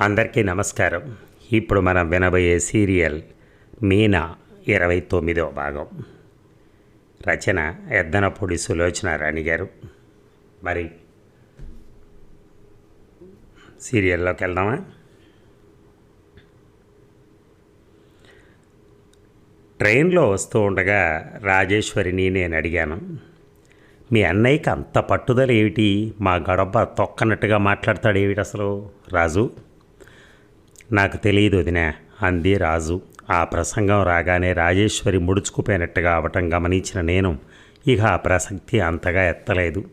అందరికీ నమస్కారం. ఇప్పుడు మనం వినబోయే సీరియల్ మీనా ఇరవై తొమ్మిదవ భాగం. రచన ఎద్దనపూడి సులోచన రాణి గారు. మరి సీరియల్లోకి వెళ్దామా? ట్రైన్లో వస్తూ ఉండగా రాజేశ్వరిని నేను అడిగాను. మీ అన్నయ్యకి అంత పట్టుదల ఏమిటి? మా గడప తొక్కనట్టుగా మాట్లాడతాడు ఏమిటి అసలు? రాజు? నాకు తెలియదు వదినా. అంది రాజు. ఆ ప్రసంగం రాగానే రాజేశ్వరి ముడుచుకుపోయినట్టుగా అవటం గమనించిన నేను ఇక ఆ ప్రసక్తి అంతగా ఎత్తలేదు.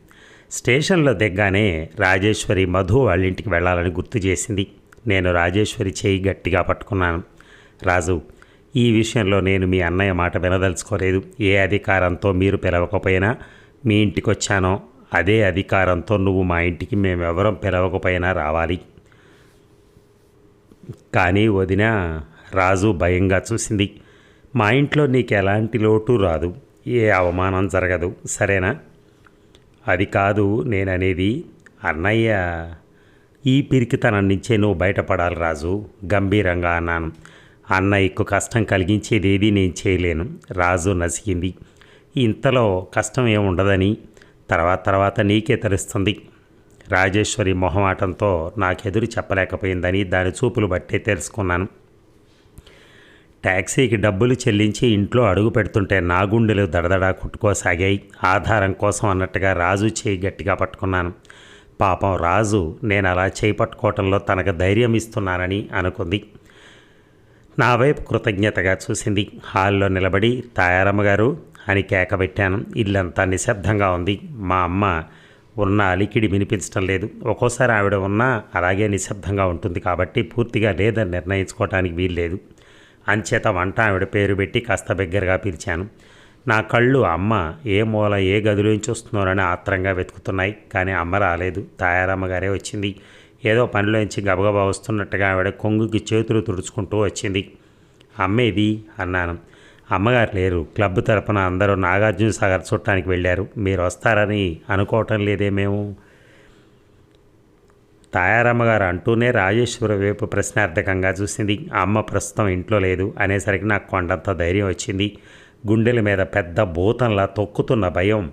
స్టేషన్లో దిగ్గానే రాజేశ్వరి మధు వాళ్ళ ఇంటికి వెళ్ళాలని గుర్తు చేసింది. నేను రాజేశ్వరి చేయి గట్టిగా పట్టుకున్నాను. రాజు ఈ విషయంలో నేను మీ అన్నయ్య మాట వినదలుచుకోలేదు. ఏ అధికారంతో మీరు పిలవకపోయినా మీ ఇంటికి వచ్చానో అదే అధికారంతో నువ్వు మా ఇంటికి మేమెవరం పిలవకపోయినా రావాలి. కానీ వదిన రాజు భయంగా చూసింది. మా ఇంట్లో నీకు ఎలాంటి లోటు రాదు. ఏ అవమానం జరగదు. సరేనా? అది కాదు నేననేది. అన్నయ్య ఈ పిరికితనం నుంచే నువ్వు బయటపడాలి రాజు. గంభీరంగా అన్నాను. అన్నయ్యకు కష్టం కలిగించేది ఏది నేను చేయలేను. రాజు నసిగింది. ఇంతలో కష్టం ఏముండదని తర్వాత తర్వాత నీకే తెలుస్తుంది. రాజేశ్వరి మొహమాటంతో నాకెదురు చెప్పలేకపోయిందని దాని చూపులు బట్టే తెలుసుకున్నాను. ట్యాక్సీకి డబ్బులు చెల్లించి ఇంట్లో అడుగు పెడుతుంటే నా గుండెలు దడదడా కుట్టుకోసాగాయి. ఆధారం కోసం అన్నట్టుగా రాజు చేయి గట్టిగా పట్టుకున్నాను. పాపం రాజు నేను అలా చేయి పట్టుకోవటంలో తనకు ధైర్యం ఇస్తున్నానని అనుకుంది. నా వైపు కృతజ్ఞతగా చూసింది. హాల్లో నిలబడి తాయారమ్మ గారు అని కేక పెట్టాను. ఇల్లంతా నిశ్శబ్దంగా ఉంది. మా అమ్మ ఉన్న అలికిడి వినిపించటం లేదు. ఒక్కోసారి ఆవిడ ఉన్నా అలాగే నిశ్శబ్దంగా ఉంటుంది కాబట్టి పూర్తిగా లేదని నిర్ణయించుకోవటానికి వీల్లేదు. అంచేత వంట ఆవిడ పేరు పెట్టి కాస్త దగ్గరగా పిలిచాను. నా కళ్ళు అమ్మ ఏ మూల ఏ గదిలోంచి వస్తున్నారని ఆత్రంగా వెతుకుతున్నాయి. కానీ అమ్మ రాలేదు. తాయారమ్మ గారే వచ్చింది. ఏదో పనిలోంచి గబగబా వస్తున్నట్టుగా ఆవిడ కొంగుకి చేతులు తుడుచుకుంటూ వచ్చింది. అమ్మేది అన్నాను. అమ్మగారు లేరు. క్లబ్ తరపున అందరూ నాగార్జున సాగర్ చుట్టానికి వెళ్ళారు. మీరు వస్తారని అనుకోవటం లేదే మేము. తాయారమ్మ గారు అంటూనే రాజేశ్వర వైపు ప్రశ్నార్థకంగా చూసింది. అమ్మ ప్రస్తుతం ఇంట్లో లేదు. అనేసరికి నాకు కొండంత ధైర్యం వచ్చింది. గుండెల మీద పెద్ద భూతంలా తొక్కుతున్న భయం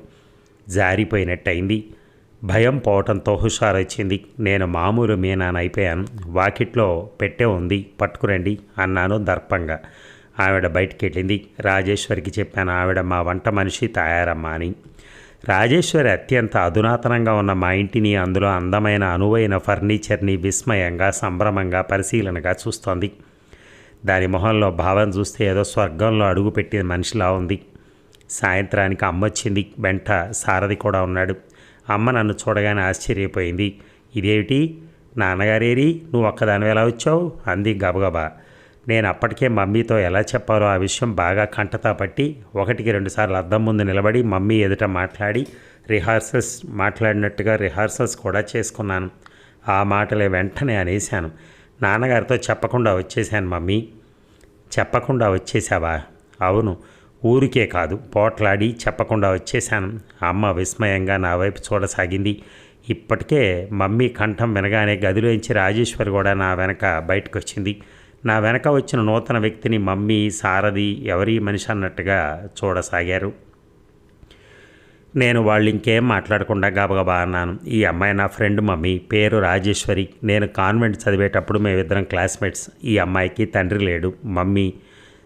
జారిపోయినట్టయింది. భయం పోవటంతో హుషారొచ్చింది. నేను మామూలు మీనానైపోయాను వాకిట్లో పెట్టే ఉంది. పట్టుకురండి అన్నాను దర్పంగా. ఆవిడ బయటికి వెళ్ళింది రాజేశ్వరికి చెప్పాను ఆవిడ మా వంట మనిషి తయారమ్మా అని. రాజేశ్వరి అత్యంత అధునాతనంగా ఉన్న మా ఇంటిని అందులో అందమైన అనువైన ఫర్నిచర్ని విస్మయంగా సంభ్రమంగా పరిశీలనగా చూస్తోంది. దాని మొహంలో భావం చూస్తే ఏదో స్వర్గంలో అడుగుపెట్టిన మనిషిలా ఉంది. సాయంత్రానికి అమ్మ వచ్చింది. వెంట సారథి కూడా ఉన్నాడు. అమ్మ నన్ను చూడగానే ఆశ్చర్యపోయింది. ఇదేమిటి? నాన్నగారేరి? నువ్వు ఒక్కదానివి ఎలా వచ్చావు? అంది గబగబా. నేను అప్పటికే మమ్మీతో ఎలా చెప్పాలో ఆ విషయం బాగా కంటతాపట్టి ఒకటికి రెండుసార్లు అద్దం ముందు నిలబడి మమ్మీ ఎదుట మాట్లాడి రిహార్సల్స్ మాట్లాడినట్టుగా రిహార్సల్స్ కూడా చేసుకున్నాను. ఆ మాటలే వెంటనే అనేశాను. నాన్నగారితో చెప్పకుండా వచ్చేసాను మమ్మీ. చెప్పకుండా వచ్చేసావా అవును ఊరికే కాదు పోట్లాడి చెప్పకుండా వచ్చేశాను. అమ్మ విస్మయంగా నా వైపు చూడసాగింది. ఇప్పటికే మమ్మీ కంఠం వినగానే గదిలోంచి రాజేశ్వరి కూడా నా వెనక బయటకు వచ్చింది నా వెనక వచ్చిన నూతన వ్యక్తిని మమ్మీ సారథి ఎవరి మనిషి అన్నట్టుగా చూడసాగారు. నేను వాళ్ళు ఇంకేం మాట్లాడకుండా గబగబా అన్నాను. ఈ అమ్మాయి నా ఫ్రెండ్ మమ్మీ పేరు రాజేశ్వరి. నేను కాన్వెంట్ చదివేటప్పుడు మేమిద్దరం క్లాస్మేట్స్. ఈ అమ్మాయికి తండ్రి లేడు. మమ్మీ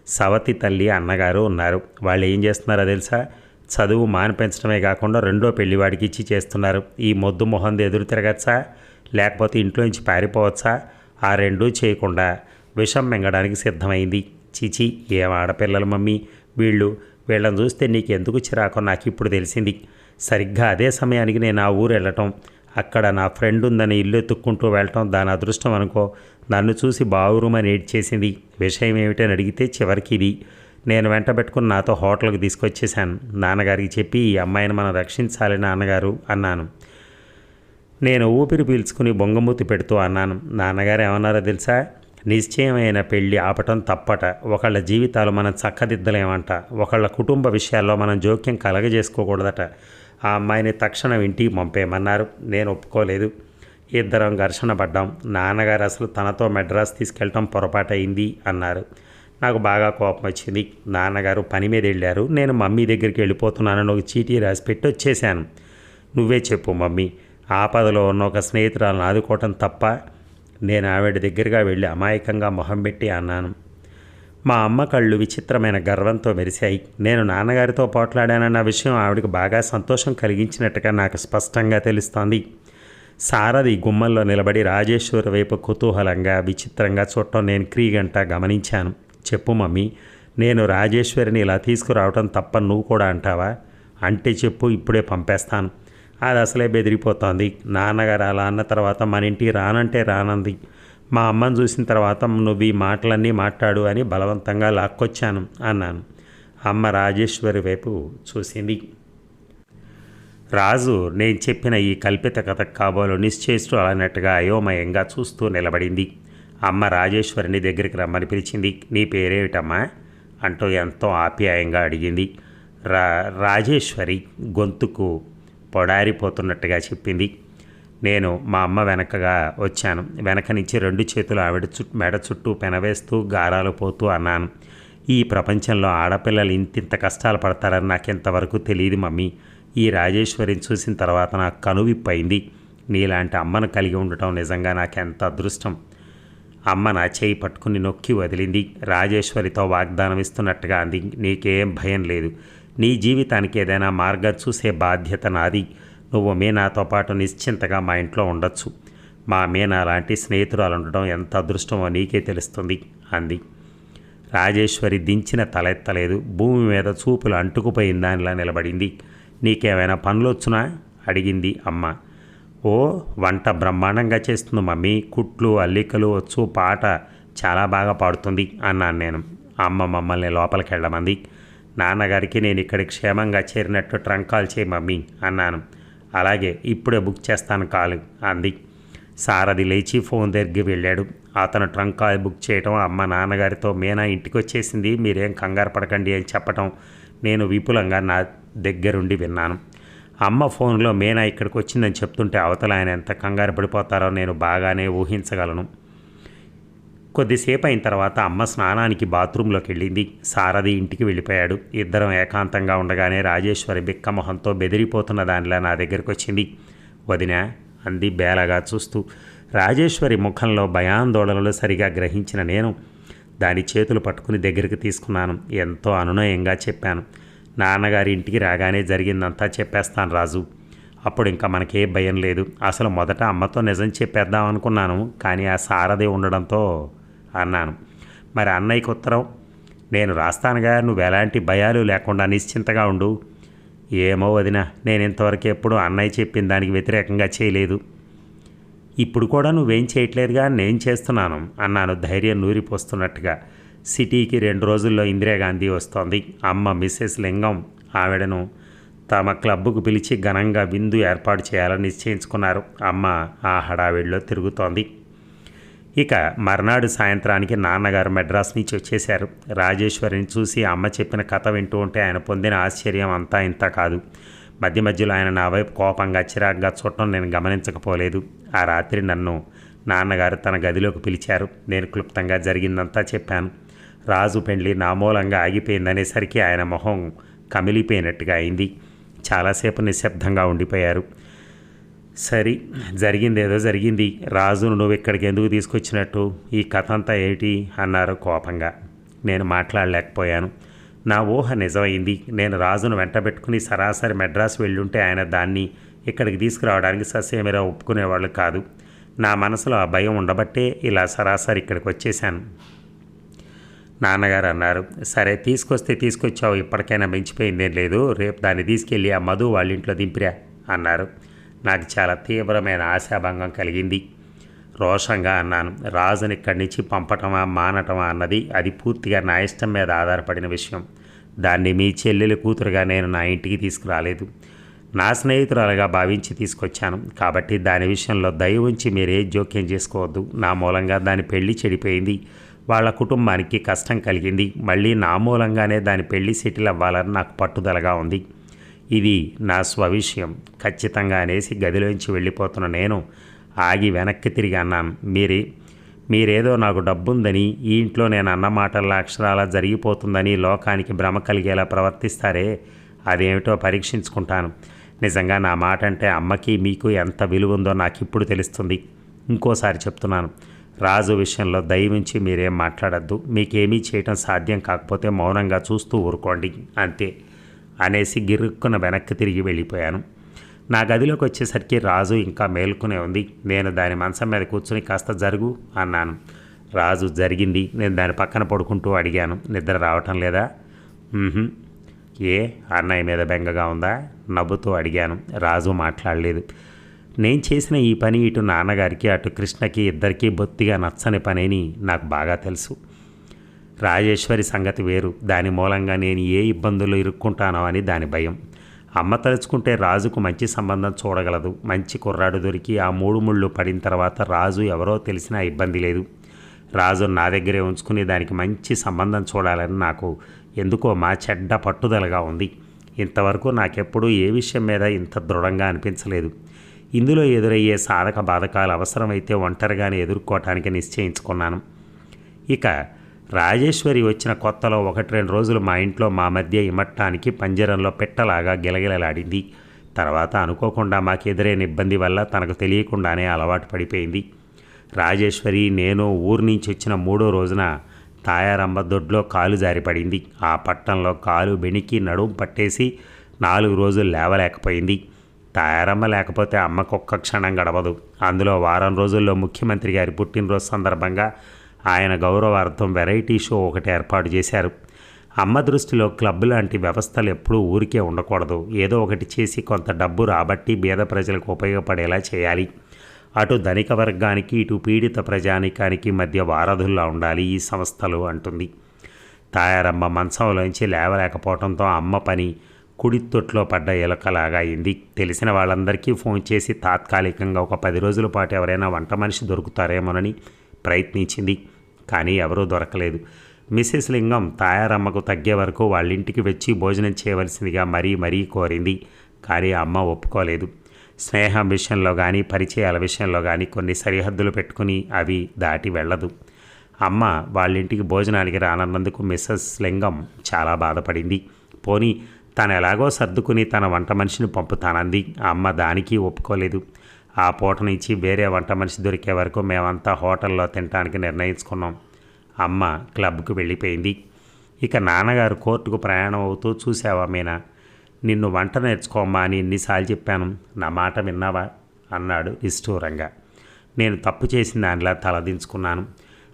సవతి తల్లి అన్నగారు ఉన్నారు. వాళ్ళు ఏం చేస్తున్నారో తెలుసా? చదువు మానిపించడమే కాకుండా రెండో పెళ్ళివాడికి ఇచ్చి చేస్తున్నారు. ఈ మొద్దు మొహంది ఎదురు తిరగచ్చా? లేకపోతే ఇంట్లో నుంచి పారిపోవచ్చా? ఆ రెండూ చేయకుండా విషం మింగడానికి సిద్ధమైంది. చిచి ఏం ఆడపిల్లలు మమ్మీ? వీళ్ళు వీళ్ళని చూస్తే నీకు ఎందుకు చిరాకో? నాకు ఇప్పుడు తెలిసింది. సరిగ్గా అదే సమయానికి నేను ఆ ఊరు వెళ్ళటం. అక్కడ నా ఫ్రెండ్ ఉందని ఇల్లు ఎత్తుక్కుంటూ వెళ్ళటం దాని అదృష్టం అనుకో. నన్ను చూసి బావురుమని ఏడ్చేసింది విషయం ఏమిటని అడిగితే చివరికి ఇది. నేను వెంట పెట్టుకుని నాతో హోటల్కి తీసుకొచ్చేసాను నాన్నగారికి చెప్పి ఈ అమ్మాయిని మనం రక్షించాలి నాన్నగారు అన్నాను. నేను ఊపిరి పీల్చుకుని బొంగమూతి పెడుతూ అన్నాను. నాన్నగారు ఏమన్నారో తెలుసా? నిశ్చయమైన పెళ్ళి ఆపటం తప్పట. ఒకళ్ళ జీవితాలు మనం చక్కదిద్దలేమంట. ఒకళ్ళ కుటుంబ విషయాల్లో మనం జోక్యం కలగజేసుకోకూడదట. ఆ అమ్మాయిని తక్షణం ఇంటికి పంపేయమన్నారు. నేను ఒప్పుకోలేదు. ఇద్దరం ఘర్షణ పడ్డాం. నాన్నగారు అసలు తనతో మెడ్రాస్ తీసుకెళ్ళటం పొరపాటైంది అన్నారు. నాకు బాగా కోపం వచ్చింది. నాన్నగారు పని మీద వెళ్ళారు. నేను మమ్మీ దగ్గరికి వెళ్ళిపోతున్నానని ఒక చీటీ రాసి పెట్టి వచ్చేసాను నువ్వే చెప్పు మమ్మీ. ఆపదలో ఉన్న ఒక స్నేహితురాలను ఆదుకోవటం తప్ప నేను ఆవిడ దగ్గరగా వెళ్ళి అమాయకంగా మొహం పెట్టి అన్నాను. మా అమ్మ కళ్ళు విచిత్రమైన గర్వంతో మెరిశాయి. నేను నాన్నగారితో పోట్లాడానన్న విషయం ఆవిడకి బాగా సంతోషం కలిగించినట్టుగా నాకు స్పష్టంగా తెలుస్తోంది. సారథి గుమ్మల్లో నిలబడి రాజేశ్వరి వైపు కుతూహలంగా విచిత్రంగా చూడటం నేను క్రీగంట గమనించాను. చెప్పు మమ్మీ నేను రాజేశ్వరిని ఇలా తీసుకురావటం తప్ప నువ్వు కూడా అంటావా? అంటే చెప్పు ఇప్పుడే పంపేస్తాను. అది అసలే బెదిరిపోతోంది. నాన్నగారు అలా అన్న తర్వాత మన ఇంటికి రానంటే రానంది. మా అమ్మని చూసిన తర్వాత నువ్వు ఈ మాటలన్నీ మాట్లాడు అని బలవంతంగా లాక్కొచ్చాను అన్నాను. అమ్మ రాజేశ్వరి వైపు చూసింది. రాజు నేను చెప్పిన ఈ కల్పిత కథ కాబోలు నిశ్చయిస్తూ అన్నట్టుగా అయోమయంగా చూస్తూ నిలబడింది. అమ్మ రాజేశ్వరిని దగ్గరికి రమ్మని పిలిచింది. నీ పేరేమిటమ్మా? అంటూ ఎంతో ఆప్యాయంగా అడిగింది. రా రాజేశ్వరి గొంతుకు పొడారిపోతున్నట్టుగా చెప్పింది. నేను మా అమ్మ వెనకగా వచ్చాను. వెనక నుంచి రెండు చేతులు ఆవిడ చుట్టూ మెడ చుట్టూ పెనవేస్తూ గారాలు పోతూ అన్నాను. ఈ ప్రపంచంలో ఆడపిల్లలు ఇంతింత కష్టాలు పడతారని నాకు ఇంతవరకు తెలియదు మమ్మీ. ఈ రాజేశ్వరిని చూసిన తర్వాత నాకు కనువిప్పైంది నీలాంటి అమ్మను కలిగి ఉండటం నిజంగా నాకు ఎంత అదృష్టం. అమ్మ నా చేయి పట్టుకుని నొక్కి వదిలింది. రాజేశ్వరితో వాగ్దానం ఇస్తున్నట్టుగా అంది. నీకేం భయం లేదు. నీ జీవితానికి ఏదైనా మార్గం చూసే బాధ్యత నాది. నువ్వు మీనాతో పాటు నిశ్చింతగా మా ఇంట్లో ఉండొచ్చు. మా మీనా లాంటి స్నేహితురాలు ఉండడం ఎంత అదృష్టమో నీకే తెలుస్తుంది అంది. రాజేశ్వరి దించిన తలెత్తలేదు. భూమి మీద చూపులు అంటుకుపోయిన దానిలా నిలబడింది. నీకేమైనా పనులొచ్చునా? అడిగింది అమ్మ. ఓ వంట బ్రహ్మాండంగా చేస్తుంది మమ్మీ. కుట్లు అల్లికలు వచ్చు పాట చాలా బాగా పాడుతుంది అన్నాను నేను. అమ్మ మమ్మల్ని లోపలికి వెళ్ళమంది నాన్నగారికి నేను ఇక్కడికి క్షేమంగా చేరినట్టు ట్రంక్ కాల్ చేయి మమ్మీ అన్నాను. అలాగే ఇప్పుడే బుక్ చేస్తాను కాలు అంది. సారథి లేచి ఫోన్ దగ్గరికి వెళ్ళాడు. అతను ట్రంక్ కాల్ బుక్ చేయటం అమ్మ నాన్నగారితో మీనా ఇంటికి వచ్చేసింది మీరేం కంగారు పడకండి అని చెప్పటం నేను విపులంగా నా దగ్గరుండి విన్నాను. అమ్మ ఫోన్లో మీనా ఇక్కడికి వచ్చిందని చెప్తుంటే అవతల ఆయన ఎంత కంగారు పడిపోతారో నేను బాగానే ఊహించగలను. కొద్దిసేపు అయిన తర్వాత అమ్మ స్నానానికి బాత్రూంలోకి వెళ్ళింది. సారథి ఇంటికి వెళ్ళిపోయాడు. ఇద్దరం ఏకాంతంగా ఉండగానే రాజేశ్వరి బిక్కమొహంతో బెదిరిపోతున్న దానిలా నా దగ్గరికి వచ్చింది. వదిన అంది బేలగా చూస్తూ. రాజేశ్వరి ముఖంలో భయాందోళనలు సరిగా గ్రహించిన నేను దాని చేతులు పట్టుకుని దగ్గరికి తీసుకున్నాను. ఎంతో అనునయంగా చెప్పాను. నాన్నగారి ఇంటికి రాగానే జరిగిందంతా చెప్పేస్తాను రాజు. అప్పుడు ఇంకా మనకే భయం లేదు. అసలు మొదట అమ్మతో నిజం చెప్పేద్దాం అనుకున్నాను. కానీ ఆ సారథి ఉండడంతో అన్నాను. మరి అన్నయ్యకు ఉత్తరం నేను రాస్తానుగా నువ్వు ఎలాంటి భయాలు లేకుండా నిశ్చింతగా ఉండు. ఏమో వదిన నేను ఇంతవరకు ఎప్పుడు అన్నయ్య చెప్పిన దానికి వ్యతిరేకంగా చేయలేదు. ఇప్పుడు కూడా నువ్వేం చేయట్లేదుగా నేను చేస్తున్నాను అన్నాను ధైర్యం నూరిపోస్తున్నట్టుగా. సిటీకి రెండు రోజుల్లో ఇందిరాగాంధీ వస్తోంది. అమ్మ మిస్సెస్ లింగం ఆవిడను తమ క్లబ్కు పిలిచి ఘనంగా విందు ఏర్పాటు చేయాలని నిశ్చయించుకున్నారు. అమ్మ ఆ హడావిడిలో తిరుగుతోంది. ఇక మర్నాడు సాయంత్రానికి నాన్నగారు మెడ్రాస్ నుంచి వచ్చేశారు. రాజేశ్వరిని చూసి అమ్మ చెప్పిన కథ వింటూ ఉంటే ఆయన పొందిన ఆశ్చర్యం అంతా ఇంత కాదు. మధ్య మధ్యలో ఆయన నా వైపు కోపంగా చిరాగ్గా చూడటం నేను గమనించకపోలేదు. ఆ రాత్రి నన్ను నాన్నగారు తన గదిలోకి పిలిచారు. నేను క్లుప్తంగా జరిగిందంతా చెప్పాను. రాజు పెండ్లి నా మూలంగా ఆగిపోయిందనేసరికి ఆయన మొహం కమిలిపోయినట్టుగా అయింది. చాలాసేపు నిశ్శబ్దంగా ఉండిపోయారు. సరి జరిగింది ఏదో జరిగింది. రాజును నువ్వు ఇక్కడికి ఎందుకు తీసుకొచ్చినట్టు? ఈ కథ అంతా ఏమిటి? అన్నారు కోపంగా. నేను మాట్లాడలేకపోయాను. నా ఊహ నిజమైంది. నేను రాజును వెంటబెట్టుకుని సరాసరి మెడ్రాస్ వెళ్ళుంటే ఆయన దాన్ని ఇక్కడికి తీసుకురావడానికి ససేమిరా ఒప్పుకునేవాళ్ళు కాదు. నా మనసులో ఆ భయం ఉండబట్టే ఇలా సరాసరి ఇక్కడికి వచ్చేసాను నాన్నగారు అన్నారు సరే తీసుకొస్తే తీసుకొచ్చావు. ఇప్పటికైనా మించిపోయిందేం లేదు. రేపు దాన్ని తీసుకెళ్ళి ఆ మధు వాళ్ళ ఇంట్లో దింపిరా అన్నారు. నాకు చాలా తీవ్రమైన ఆశాభంగం కలిగింది. రోషంగా అన్నాను. రాజుని ఇక్కడి నుంచి పంపటమా మానటమా అన్నది అది పూర్తిగా నా ఇష్టం మీద ఆధారపడిన విషయం. దాన్ని మీ చెల్లెలు కూతురుగా నేను నా ఇంటికి తీసుకురాలేదు. నా స్నేహితురాలుగా భావించి తీసుకొచ్చాను. కాబట్టి దాని విషయంలో దయ ఉంచి మీరే జోక్యం చేసుకోవద్దు. నా మూలంగా దాని పెళ్ళి చెడిపోయింది. వాళ్ళ కుటుంబానికి కష్టం కలిగింది. మళ్ళీ నా మూలంగానే దాని పెళ్ళి సెటిల్ అవ్వాలని నాకు పట్టుదలగా ఉంది. ఇది నా స్వవిషయం. ఖచ్చితంగా అనేసి గదిలోంచి వెళ్ళిపోతున్న నేను ఆగి వెనక్కి తిరిగి అన్నాను. మీరే మీరేదో నాకు డబ్బుందని ఈ ఇంట్లో నేను అన్న మాటల అక్షరాల జరిగిపోతుందని లోకానికి భ్రమ కలిగేలా ప్రవర్తిస్తారే అదేమిటో పరీక్షించుకుంటాను. నిజంగా నా మాట అంటే అమ్మకి మీకు ఎంత విలువ ఉందో నాకు ఇప్పుడు తెలుస్తుంది. ఇంకోసారి చెప్తున్నాను. రాజు విషయంలో దయవించి మీరేం మాట్లాడద్దు. మీకేమీ చేయటం సాధ్యం కాకపోతే మౌనంగా చూస్తూ ఊరుకోండి. అంతే. అనేసి గిరుక్కున వెనక్కి తిరిగి వెళ్ళిపోయాను. నా గదిలోకి వచ్చేసరికి రాజు ఇంకా మేల్కొనే ఉంది. నేను దాని మంచం మీద కూర్చుని కాస్త జరుగు అన్నాను. రాజు జరిగింది. నేను దాని పక్కన పడుకుంటూ అడిగాను. నిద్ర రావటం లేదా? ఏ? అన్నయ్య మీద బెంగగా ఉందా? నవ్వుతూ అడిగాను. రాజు మాట్లాడలేదు. నేను చేసిన ఈ పని ఇటు నాన్నగారికి అటు కృష్ణకి ఇద్దరికీ బొత్తిగా నచ్చని పనేని నాకు బాగా తెలుసు. రాజేశ్వరి సంగతి వేరు. దాని మూలంగా నేను ఏ ఇబ్బందులు ఇరుక్కుంటానో అని దాని భయం. అమ్మ తలుచుకుంటే రాజుకు మంచి సంబంధం చూడగలదు. మంచి కుర్రాడు దొరికి ఆ మూడు ముళ్ళు పడిన తర్వాత రాజు ఎవరో తెలిసినా ఇబ్బంది లేదు. రాజు నా దగ్గరే ఉంచుకుని దానికి మంచి సంబంధం చూడాలని నాకు ఎందుకో మా చెడ్డ పట్టుదలగా ఉంది. ఇంతవరకు నాకెప్పుడూ ఏ విషయం మీద ఇంత దృఢంగా అనిపించలేదు. ఇందులో ఎదురయ్యే సాధక బాధకాలు అవసరమైతే ఒంటరిగానే ఎదుర్కోవటానికి నిశ్చయించుకున్నాను. ఇక రాజేశ్వరి వచ్చిన కొత్తలో ఒకటి రెండు రోజులు మా ఇంట్లో మా మధ్య ఇమట్టానికి పంజరంలో పెట్టలాగా గిలగిలలాడింది. తర్వాత అనుకోకుండా మాకు ఎదురైన ఇబ్బంది వల్ల తనకు తెలియకుండానే అలవాటు పడిపోయింది. రాజేశ్వరి నేను ఊరి నుంచి వచ్చిన మూడో రోజున తాయారమ్మ దొడ్లో కాలు జారిపడింది. ఆ పట్టంలో కాలు బెణికి నడుము పట్టేసి నాలుగు రోజులు లేవలేకపోయింది. తాయారమ్మ లేకపోతే అమ్మకు ఒక్క క్షణం గడవదు. అందులో వారం రోజుల్లో ముఖ్యమంత్రి గారి పుట్టినరోజు సందర్భంగా ఆయన గౌరవార్థం వెరైటీ షో ఒకటి ఏర్పాటు చేశారు. అమ్మ దృష్టిలో క్లబ్ లాంటి వ్యవస్థలు ఎప్పుడూ ఊరికే ఉండకూడదు. ఏదో ఒకటి చేసి కొంత డబ్బు రాబట్టి బీద ప్రజలకు ఉపయోగపడేలా చేయాలి. అటు ధనిక వర్గానికి ఇటు పీడిత ప్రజానికానికి మధ్య వారధుల్లా ఉండాలి ఈ సంస్థలు అంటుంది. తాయారమ్మ మంచంలోంచి లేవలేకపోవడంతో అమ్మ పని కుడి తొట్లో పడ్డ ఎలకలాగా అయింది. తెలిసిన వాళ్ళందరికీ ఫోన్ చేసి తాత్కాలికంగా ఒక పది రోజుల పాటు ఎవరైనా వంట మనిషి దొరుకుతారేమోనని ప్రయత్నించింది. కానీ ఎవరూ దొరకలేదు. మిస్సెస్ లింగం తాయారమ్మకు తగ్గే వరకు వాళ్ళింటికి వచ్చి భోజనం చేయవలసిందిగా మరీ మరీ కోరింది. కానీ అమ్మ ఒప్పుకోలేదు. స్నేహం విషయంలో కానీ పరిచయాల విషయంలో కానీ కొన్ని సరిహద్దులు పెట్టుకుని అవి దాటి వెళ్ళదు. అమ్మ వాళ్ళ ఇంటికి భోజనానికి రానన్నందుకు మిస్సెస్ లింగం చాలా బాధపడింది. పోనీ తను ఎలాగో సర్దుకుని తన వంట మనిషిని పంపుతానంది. అమ్మ దానికి ఒప్పుకోలేదు. ఆ పూట నుంచి వేరే వంట మనిషి దొరికే వరకు మేమంతా హోటల్లో తినడానికి నిర్ణయించుకున్నాం. అమ్మ క్లబ్కు వెళ్ళిపోయింది. ఇక నాన్నగారు కోర్టుకు ప్రయాణం అవుతూ చూసావా మీనా? నిన్ను వంట నేర్చుకోమ్మా అని ఎన్నిసార్లు చెప్పాను. నా మాట విన్నావా? అన్నాడు నిష్ఠూరంగా. నేను తప్పు చేసిన దానిలా తలదించుకున్నాను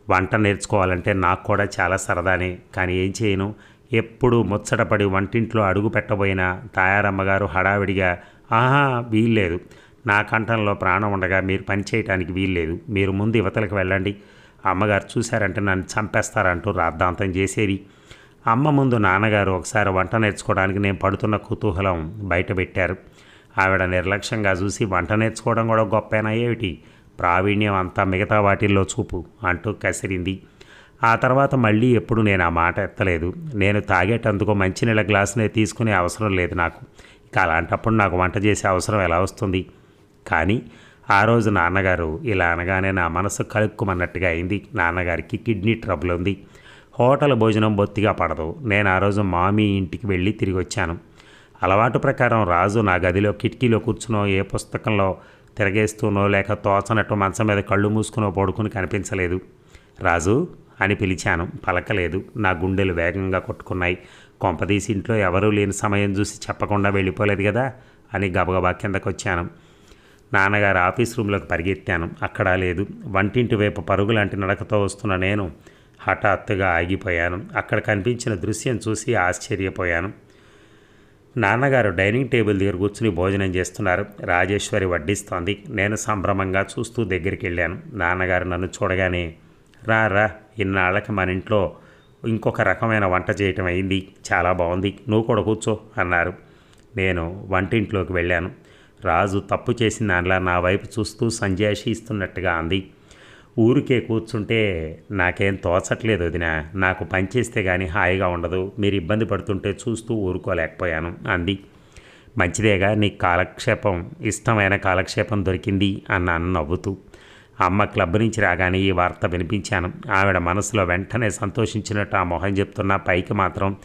వంట నేర్చుకోవాలంటే నాకు కూడా చాలా సరదానే. కానీ ఏం చేయను? ఎప్పుడు ముచ్చటపడి వంటింట్లో అడుగు పెట్టబోయినా తాయారమ్మగారు హడావిడిగా ఆహా వీల్లేదు. నా కంఠంలో ప్రాణం ఉండగా మీరు పని చేయటానికి వీల్లేదు. మీరు ముందు యువతలకు వెళ్ళండి. అమ్మగారు చూశారంటే నన్ను చంపేస్తారంటూ రాద్ధాంతం చేసేది. అమ్మ ముందు నాన్నగారు ఒకసారి వంట నేర్చుకోవడానికి నేను పడుతున్న కుతూహలం బయట పెట్టారు. ఆవిడ నిర్లక్ష్యంగా చూసి వంట నేర్చుకోవడం కూడా గొప్పనా ఏమిటి? ప్రావీణ్యం అంతా మిగతా వాటిల్లో చూపు అంటూ కసిరింది. ఆ తర్వాత మళ్ళీ ఎప్పుడు నేను ఆ మాట ఎత్తలేదు. నేను తాగేటందుకు మంచినీళ్ళ గ్లాసునే తీసుకునే అవసరం లేదు నాకు. ఇక అలాంటప్పుడు నాకు వంట చేసే అవసరం ఎలా వస్తుంది? కానీ ఆ రోజు నాన్నగారు ఇలా అనగానే నా మనసు కలుక్కుమన్నట్టుగా అయింది. నాన్నగారికి కిడ్నీ ట్రబుల్ ఉంది. హోటల్ భోజనం బొత్తిగా పడదు. నేను ఆ రోజు మామీ ఇంటికి వెళ్ళి తిరిగి వచ్చాను. అలవాటు ప్రకారం రాజు నా గదిలో కిటికీలో కూర్చునో ఏ పుస్తకంలో తిరగేస్తూనో లేక తోచనట్టు మంచం మీద కళ్ళు మూసుకునో పడుకుని కనిపించలేదు. రాజు అని పిలిచాను. పలకలేదు. నా గుండెలు వేగంగా కొట్టుకున్నాయి. కొంపదీసి ఇంట్లో ఎవరూ లేని సమయం చూసి చెప్పకుండా వెళ్ళిపోలేదు కదా అని గబగబా కిందకొచ్చాను. వచ్చాను నాన్నగారు ఆఫీస్ రూమ్లోకి పరిగెత్తాను. అక్కడా లేదు. వంటింటి వైపు పరుగు లాంటి నడకతో వస్తున్న నేను హఠాత్తుగా ఆగిపోయాను. అక్కడ కనిపించిన దృశ్యం చూసి ఆశ్చర్యపోయాను. నాన్నగారు డైనింగ్ టేబుల్ దగ్గర కూర్చుని భోజనం చేస్తున్నారు. రాజేశ్వరి వడ్డిస్తోంది. నేను సంభ్రమంగా చూస్తూ దగ్గరికి వెళ్ళాను. నాన్నగారు నన్ను చూడగానే రా రా ఇన్నాళ్ళకి మన ఇంట్లో ఇంకొక రకమైన వంట చేయటం అయింది. చాలా బాగుంది. నువ్వు కూడా కూర్చో అన్నారు. నేను వంటింట్లోకి వెళ్ళాను. రాజు తప్పు చేసిన దానిలా నా వైపు చూస్తూ సంజయాశిస్తున్నట్టుగా అంది. ఊరికే కూర్చుంటే నాకేం తోచట్లేదు వదిన. నాకు పనిచేస్తే కానీ హాయిగా ఉండదు. మీరు ఇబ్బంది పడుతుంటే చూస్తూ ఊరుకోలేకపోయాను అంది. మంచిదేగా నీ కాలక్షేపం ఇష్టమైన కాలక్షేపం దొరికింది అన్నాను నవ్వుతూ. అమ్మ క్లబ్ నుంచి రాగానే ఈ వార్త వినిపించాను. ఆవిడ మనసులో వెంటనే సంతోషించినట్టు ఆ మొహం చెప్తున్న పైకి మాత్రం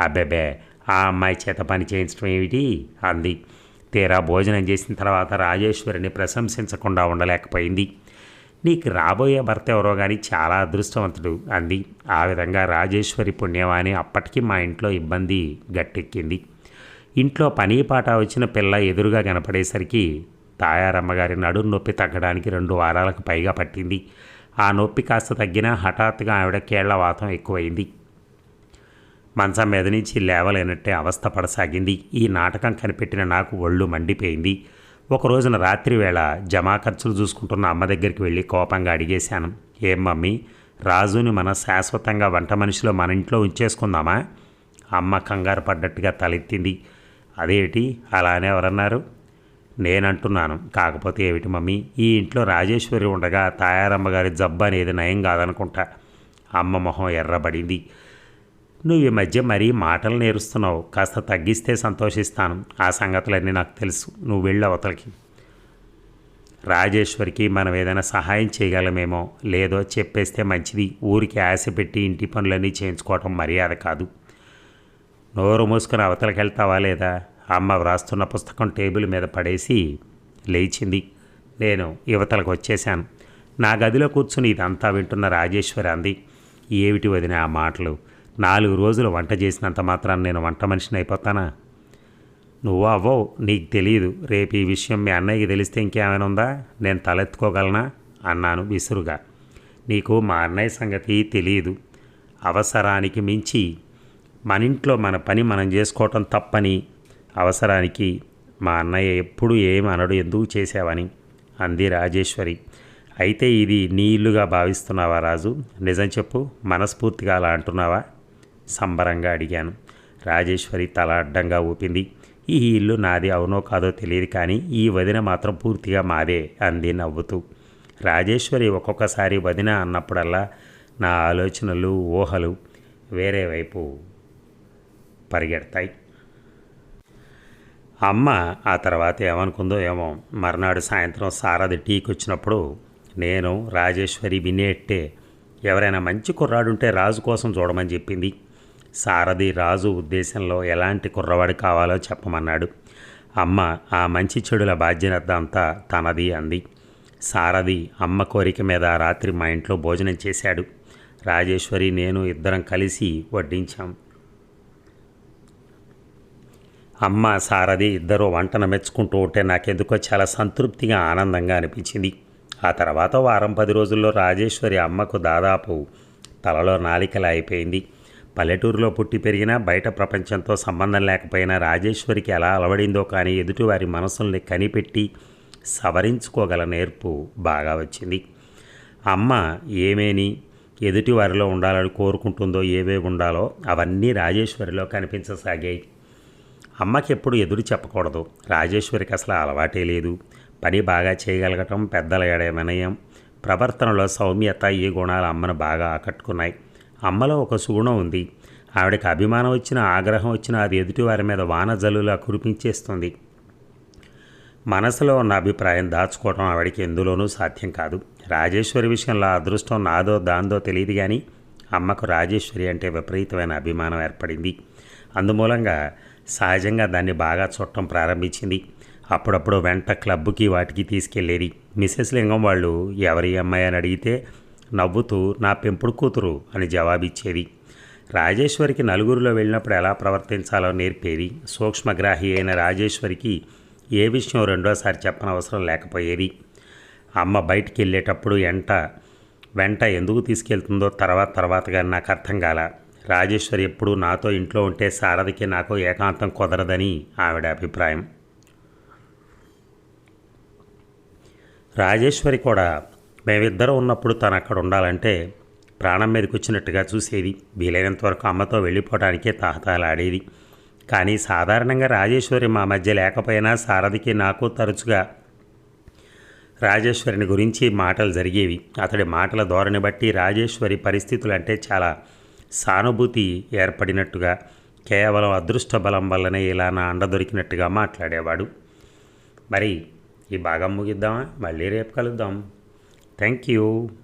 అబ్బెబే ఆ అమ్మాయి చేత పని చేయించడం ఏమిటి? అంది. తీరా భోజనం చేసిన తర్వాత రాజేశ్వరిని ప్రశంసించకుండా ఉండలేకపోయింది. నీకు రాబోయే భర్త ఎవరో కానీ చాలా అదృష్టవంతుడు అంది. ఆ విధంగా రాజేశ్వరి పుణ్యవాణి అప్పటికి మా ఇంట్లో ఇబ్బంది గట్టెక్కింది. ఇంట్లో పని పాట వచ్చిన పిల్ల ఎదురుగా కనపడేసరికి తాయారమ్మగారి నడు నొప్పి తగ్గడానికి రెండు వారాలకు పైగా పట్టింది. ఆ నొప్పి కాస్త తగ్గినా హఠాత్తుగా ఆవిడ కేళ్ళ వాతం ఎక్కువైంది. మంచం మీద నుంచి లేవలేనట్టే అవస్థ పడసాగింది. ఈ నాటకం కనిపెట్టిన నాకు ఒళ్ళు మండిపోయింది. ఒక రోజున రాత్రి వేళ జమా ఖర్చులు చూసుకుంటున్న అమ్మ దగ్గరికి వెళ్ళి కోపంగా అడిగేశాను. ఏం మమ్మీ రాజుని మన శాశ్వతంగా వంట మనిషిలో మన ఇంట్లో ఉంచేసుకుందామా? అమ్మ కంగారు పడ్డట్టుగా తలెత్తింది. అదేటి? అలానే ఎవరన్నారు? నేనంటున్నాను. కాకపోతే ఏమిటి మమ్మీ ఈ ఇంట్లో రాజేశ్వరి ఉండగా తాయారమ్మ గారి జబ్బు అనేది నయం కాదనుకుంటా. అమ్మ మొహం ఎర్రబడింది. నువ్వు ఈ మధ్య మరీ మాటలు నేరుస్తున్నావు. కాస్త తగ్గిస్తే సంతోషిస్తాను. ఆ సంగతులన్నీ నాకు తెలుసు. నువ్వు వెళ్ళి అవతలకి. రాజేశ్వరికి మనం ఏదైనా సహాయం చేయగలమేమో లేదో చెప్పేస్తే మంచిది. ఊరికి ఆశ పెట్టి ఇంటి పనులన్నీ చేయించుకోవటం మర్యాద కాదు. నోరు మూసుకుని అవతలకి వెళ్తావా లేదా? అమ్మ వ్రాస్తున్న పుస్తకం టేబుల్ మీద పడేసి లేచింది. నేను యువతలకు వచ్చేశాను. నా గదిలో కూర్చుని ఇదంతా వింటున్న రాజేశ్వరి అంది. ఏమిటి వదిన ఆ మాటలు? నాలుగు రోజులు వంట చేసినంత మాత్రాన్ని నేను వంట మనిషిని అయిపోతానా? నువ్వు అవ్వవు నీకు తెలియదు రేపు ఈ విషయం మీ అన్నయ్యకి తెలిస్తే ఇంకేమైనా ఉందా? నేను తలెత్తుకోగలనా? అన్నాను విసురుగా. నీకు మా అన్నయ్య సంగతి తెలియదు అవసరానికి మించి మన ఇంట్లో మన పని మనం చేసుకోవటం తప్పని అవసరానికి మా అన్నయ్య ఎప్పుడు ఏం అనడు ఎందుకు చేసావని అంది రాజేశ్వరి. అయితే ఇది నీ ఇల్లుగా భావిస్తున్నావా రాజు? నిజం చెప్పు మనస్ఫూర్తిగా అలా అంటున్నావా? సంబరంగా అడిగాను. రాజేశ్వరి తల అడ్డంగా ఊపింది. ఈ ఇల్లు నాది అవునో కాదో తెలియదు కానీ ఈ వదిన మాత్రం పూర్తిగా మాదే అంది నవ్వుతూ. రాజేశ్వరి ఒక్కొక్కసారి వదిన అన్నప్పుడల్లా నా ఆలోచనలు ఊహలు వేరే వైపు పరిగెడతాయి. అమ్మ ఆ తర్వాత ఏమనుకుందో ఏమో. మర్నాడు సాయంత్రం సారథి టీకి వచ్చినప్పుడు నేను రాజేశ్వరి వినేట్టే ఎవరైనా మంచి కుర్రాడుంటే రాజు కోసం చూడమని చెప్పింది. సారథి రాజు ఉద్దేశంలో ఎలాంటి కుర్రవాడు కావాలో చెప్పమన్నాడు. అమ్మ ఆ మంచి చెడుల బాధ్యత అంతా తనది అంది. సారథి అమ్మ కోరిక మీద రాత్రి మా ఇంట్లో భోజనం చేశాడు. రాజేశ్వరి నేను ఇద్దరం కలిసి వడ్డించాం. అమ్మ సారథి ఇద్దరు వంటను మెచ్చుకుంటూ ఉంటే నాకెందుకో చాలా సంతృప్తిగా ఆనందంగా అనిపించింది. ఆ తర్వాత వారం పది రోజుల్లో రాజేశ్వరి అమ్మకు దాదాపు తలలో నాలికలా అయిపోయింది. పల్లెటూరులో పుట్టి పెరిగినా బయట ప్రపంచంతో సంబంధం లేకపోయినా రాజేశ్వరికి ఎలా అలవడిందో కానీ ఎదుటివారి మనసుల్ని కనిపెట్టి సవరించుకోగల నేర్పు బాగా వచ్చింది. అమ్మ ఏమేని ఎదుటివారిలో ఉండాలని కోరుకుంటుందో ఏవే ఉండాలో అవన్నీ రాజేశ్వరిలో కనిపించసాగాయి. అమ్మకి ఎప్పుడు ఎదురు చెప్పకూడదు. రాజేశ్వరికి అసలు అలవాటే లేదు. పని బాగా చేయగలగటం పెద్దల ఎడ వినయం ప్రవర్తనలో సౌమ్యత ఈ గుణాలు అమ్మను బాగా ఆకట్టుకున్నాయి. అమ్మలో ఒక సుగుణం ఉంది. ఆవిడకి అభిమానం వచ్చిన ఆగ్రహం వచ్చిన అది ఎదుటి వారి మీద వానజలులా కురిపించేస్తుంది. మనసులో ఉన్న అభిప్రాయం దాచుకోవడం ఆవిడకి ఎందులోనూ సాధ్యం కాదు. రాజేశ్వరి విషయంలో అదృష్టం నాదో దాందో తెలియదు కానీ అమ్మకు రాజేశ్వరి అంటే విపరీతమైన అభిమానం ఏర్పడింది. అందుమూలంగా సహజంగా దాన్ని బాగా చుట్టం ప్రారంభించింది. అప్పుడప్పుడు వెంట క్లబ్కి వాటికి తీసుకెళ్ళేది. మిసెస్ లింగం వాళ్ళు ఎవరి అమ్మాయి అని అడిగితే నవ్వుతూ నా పెంపుడు కూతురు అని జవాబిచ్చేది. రాజేశ్వరికి నలుగురిలో వెళ్ళినప్పుడు ఎలా ప్రవర్తించాలో నేర్పేది. సూక్ష్మగ్రాహి అయిన రాజేశ్వరికి ఏ విషయం రెండోసారి చెప్పనవసరం లేకపోయేది. అమ్మ బయటికి వెళ్ళేటప్పుడు ఎంట వెంట ఎందుకు తీసుకెళ్తుందో తర్వాత తర్వాతగా నాకు అర్థం కాల. రాజేశ్వరి ఎప్పుడు నాతో ఇంట్లో ఉంటే సారథికి నాకు ఏకాంతం కుదరదని ఆవిడ అభిప్రాయం. రాజేశ్వరి కూడా మేమిద్దరం ఉన్నప్పుడు తను అక్కడ ఉండాలంటే ప్రాణం మీదకి వచ్చినట్టుగా చూసేది. వీలైనంత వరకు అమ్మతో వెళ్ళిపోవడానికే తాహతాలాడేది కానీ సాధారణంగా రాజేశ్వరి మా మధ్య లేకపోయినా సారథికి నాకు తరచుగా రాజేశ్వరిని గురించి మాటలు జరిగేవి. అతడి మాటల ధోరణి బట్టి రాజేశ్వరి పరిస్థితులు అంటే చాలా సానుభూతి ఏర్పడినట్టుగా కేవలం అదృష్ట బలం వల్లనే ఇలా నా అండ దొరికినట్టుగా మాట్లాడేవాడు. మరి ఈ భాగం ముగిద్దామా? మళ్ళీ రేపు కలుద్దాం. Thank you.